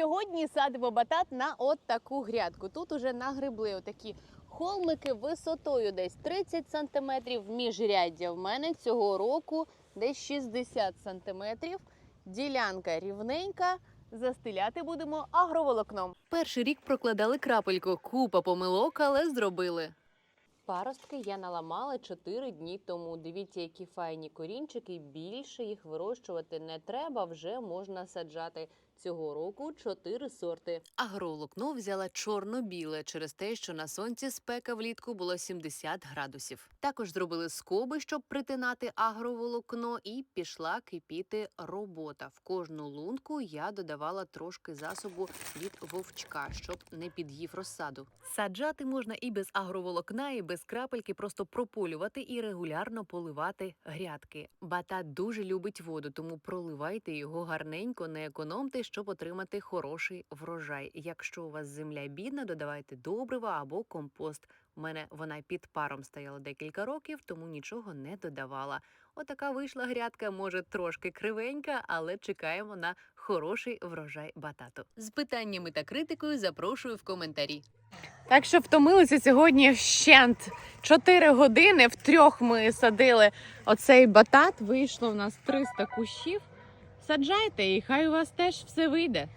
Сьогодні садимо батат на от таку грядку. Тут уже нагребли отакі холмики висотою десь 30 сантиметрів міжряддя. В мене цього року десь 60 сантиметрів. Ділянка рівненька. Застеляти будемо агроволокном. Перший рік прокладали крапельку, купа помилок, але зробили. Паростки я наламала 4 дні тому. Дивіться, які файні корінчики. Більше їх вирощувати не треба, вже можна саджати. Цього року 4 сорти. Агроволокно взяла чорно-біле через те, що на сонці спека влітку було 70 градусів. Також зробили скоби, щоб притинати агроволокно, і пішла кипіти робота. В кожну лунку я додавала трошки засобу від вовчка, щоб не під'їв розсаду. Саджати можна і без агроволокна, і без крапельки, просто прополювати і регулярно поливати грядки. Бата дуже любить воду, тому проливайте його гарненько, не економте, щоб отримати хороший врожай. Якщо у вас земля бідна, додавайте добрива або компост. У мене вона під паром стояла декілька років, тому нічого не додавала. Отака вийшла грядка, може трошки кривенька, але чекаємо на хороший врожай батату. З питаннями та критикою запрошую в коментарі. Так що втомилися сьогодні вщент. Чотири години в трьох ми садили оцей батат. Вийшло в нас 300 кущів. Саджайте і хай у вас теж все вийде.